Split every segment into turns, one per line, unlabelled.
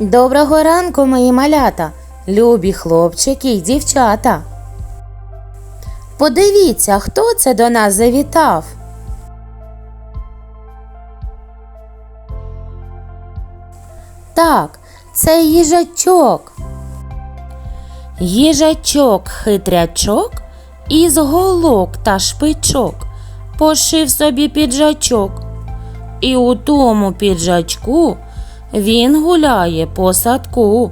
Доброго ранку, мої малята, любі хлопчики й дівчата. Подивіться, хто це до нас завітав. Так, це їжачок. Їжачок хитрячок із голок та шпичок пошив собі піджачок. І у тому піджачку він гуляє по садку,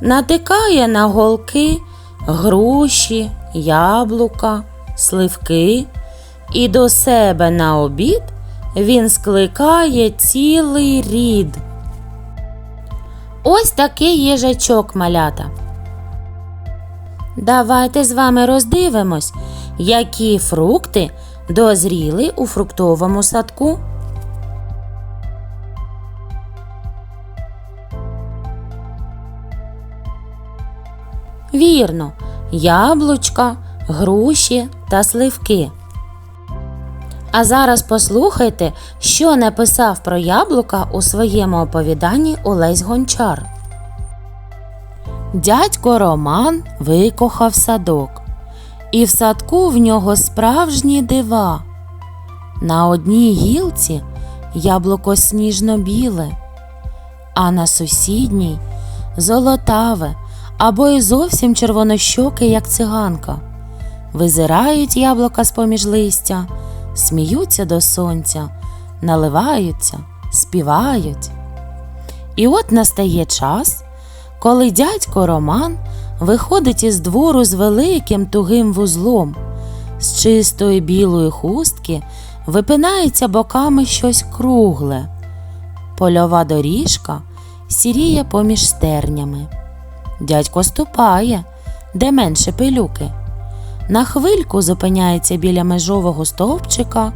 натикає на голки груші, яблука, сливки, і до себе на обід він скликає цілий рід. Ось такий їжачок малята. Давайте з вами роздивимось, які фрукти дозріли у фруктовому садку. Вірно, яблучка, груші та сливки. А зараз послухайте, що написав про яблука у своєму оповіданні Олесь Гончар. Дядько Роман викохав садок, і в садку в нього справжні дива. На одній гілці яблуко сніжно-біле, а на сусідній золотаве або й зовсім червонощоке, як циганка. Визирають яблука з поміж листя, сміються до сонця, наливаються, співають. І от настає час, коли дядько Роман виходить із двору з великим тугим вузлом, з чистої білої хустки випинається боками щось кругле. Польова доріжка сіріє поміж стернями. Дядько ступає, де менше пилюки. На хвильку зупиняється біля межового стовпчика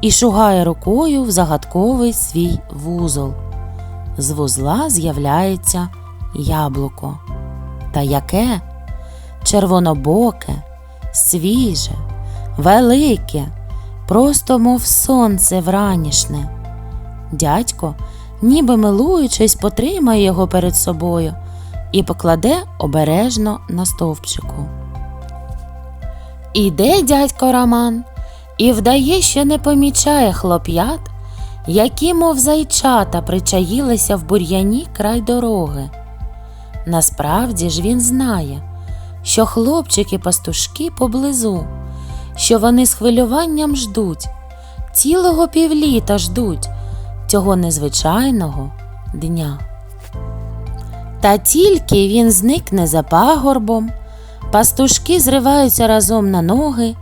і шугає рукою в загадковий свій вузол. З вузла з'являється яблуко. Та яке? Червонобоке, свіже, велике, просто мов сонце вранішне. Дядько, ніби милуючись, потримає його перед собою і покладе обережно на стовпчику. Іде дядько Роман і вдає, що не помічає хлоп'ят, які, мов зайчата, причаїлися в бур'яні край дороги. Насправді ж він знає, що хлопчики-пастушки поблизу, що вони з хвилюванням ждуть, цілого півліта ждуть цього незвичайного дня. Та тільки він зникне за пагорбом, пастушки зриваються разом на ноги,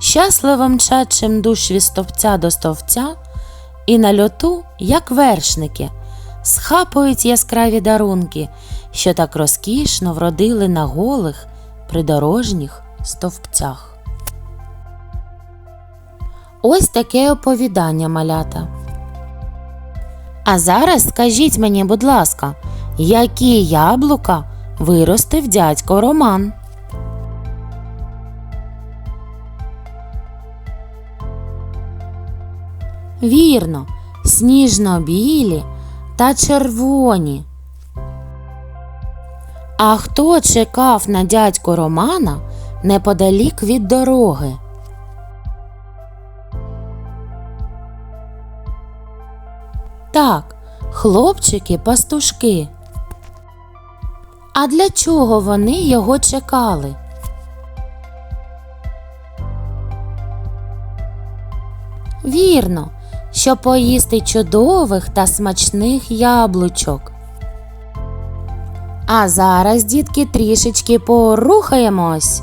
щасливо мчать чимдуж від стовпця до стовпця, і на льоту, як вершники, схапують яскраві дарунки, що так розкішно вродили на голих придорожніх стовпцях. Ось таке оповідання малята. А зараз скажіть мені, будь ласка, які яблука виростив дядько Роман? Вірно, сніжно-білі та червоні. А хто чекав на дядько Романа неподалік від дороги? Так, хлопчики-пастушки. А для чого вони його чекали? Вірно, щоб поїсти чудових та смачних яблучок. А зараз, дітки, трішечки порухаємось.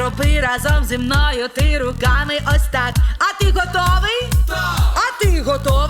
Зроби разом зі мною ти руками ось так. А ти готовий? Так. А ти готова?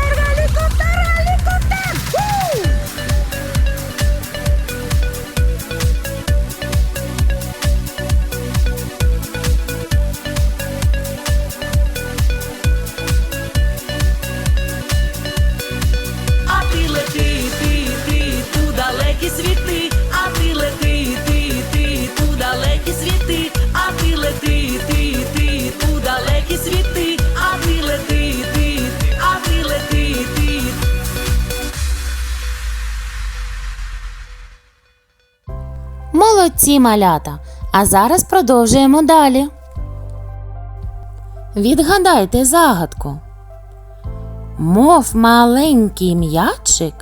Молодці малята! А зараз продовжуємо далі. Відгадайте загадку. Мов маленький м'ячик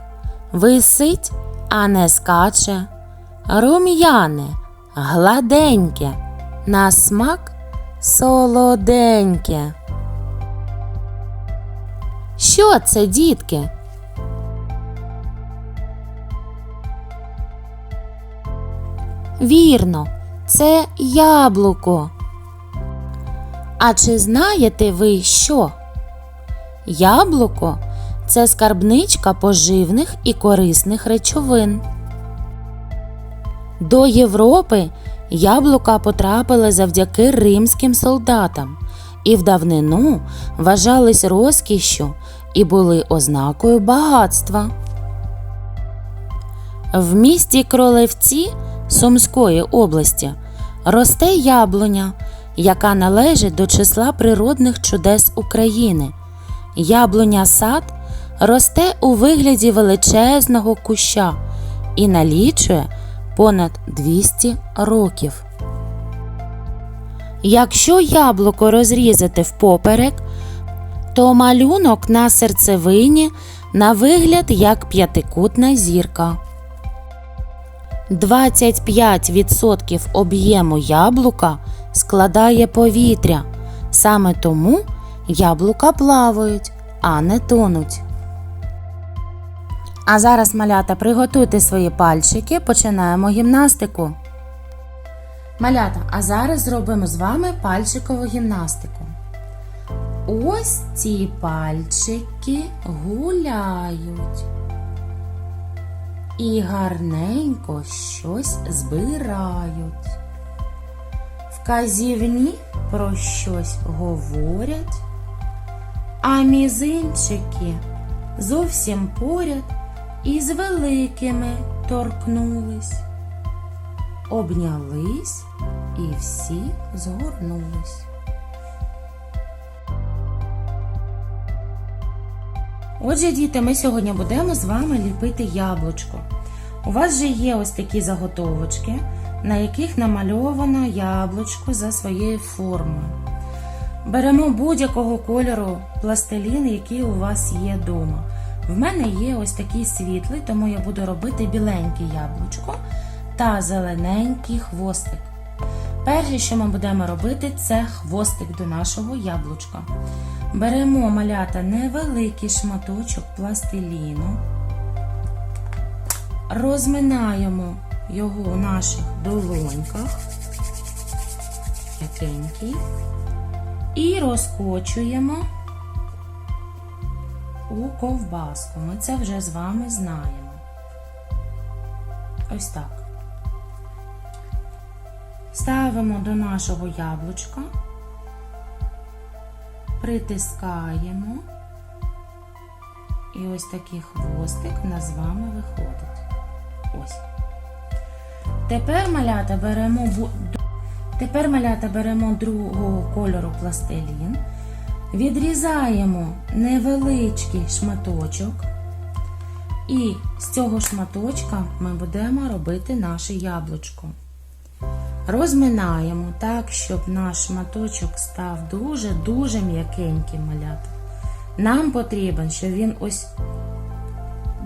висить, а не скаче. Рум'яне, гладеньке, на смак солоденьке. Що це, дітки? Вірно, це яблуко. А чи знаєте ви що? Яблуко це скарбничка поживних і корисних речовин. До Європи яблука потрапили завдяки римським солдатам і в давнину вважались розкішшю і були ознакою багатства. В місті Кролевці Сумської області росте яблуня, яка належить до числа природних чудес України. Яблуня сад росте у вигляді величезного куща і налічує понад 200 років. Якщо яблуко розрізати впоперек, то малюнок на серцевині на вигляд як п'ятикутна зірка. 25% об'єму яблука складає повітря. Саме тому яблука плавають, а не тонуть. А зараз, малята, приготуйте свої пальчики, починаємо гімнастику. Малята, а зараз зробимо з вами пальчикову гімнастику. Ось ці пальчики гуляють і гарненько щось збирають. Вказівні про щось говорять, а мізинчики зовсім поряд із великими торкнулись. обнялись і всі згорнулись. Отже, діти, ми сьогодні будемо з вами ліпити яблучко. У вас же є ось такі заготовочки, на яких намальовано яблучко за своєю формою. Беремо будь-якого кольору пластилін, який у вас є вдома. В мене є ось такий світлий, тому я буду робити біленьке яблучко та зелененький хвостик. Перше, що ми будемо робити, це хвостик до нашого яблучка. Беремо малята невеликий шматочок пластиліну, розминаємо його в наших долоньках, м'якенький, і розкочуємо у ковбаску. Ми це вже з вами знаємо. Ось так. Ставимо до нашого яблучка, притискаємо, і ось такий хвостик в нас з вами виходить. Ось. Тепер малята беремо Тепер малята беремо другого кольору пластилін, відрізаємо невеличкий шматочок, і з цього шматочка ми будемо робити наше яблучко. Розминаємо так, щоб наш шматочок став дуже-дуже м'якеньким малята. Нам потрібен, щоб він ось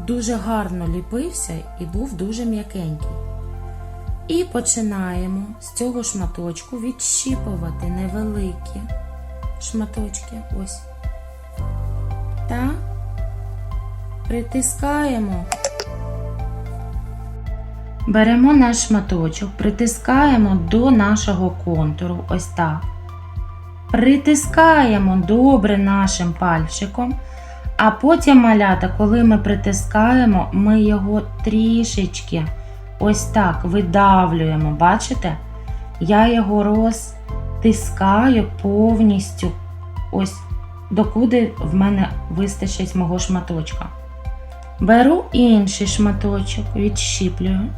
дуже гарно ліпився і був дуже м'якенький. І починаємо з цього шматочку відщіпувати невеликі шматочки. Ось. Та притискаємо. Беремо наш шматочок, притискаємо до нашого контуру. Ось так. Притискаємо добре нашим пальчиком. А потім малята, коли ми притискаємо, ми його трішечки ось так видавлюємо. Бачите? Я його розтискаю повністю, ось докуди в мене вистачить мого шматочка. Беру інший шматочок, відщіплюю.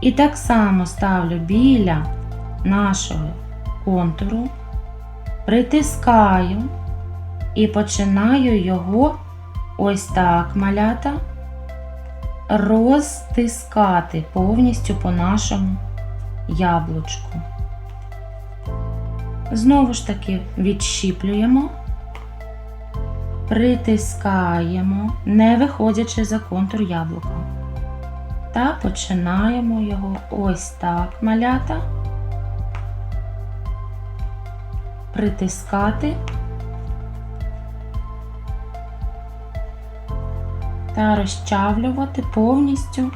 І так само ставлю біля нашого контуру, притискаю і починаю його ось так малята розтискати повністю по нашому яблучку. Знову ж таки відщіплюємо, притискаємо, не виходячи за контур яблука. Та починаємо його ось так малята, притискати та розчавлювати повністю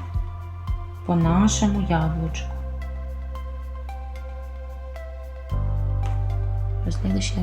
по нашому яблучку. Розслідуючи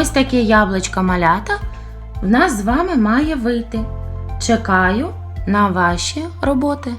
Ось таке яблучко малята в нас з вами має вийти. Чекаю на ваші роботи.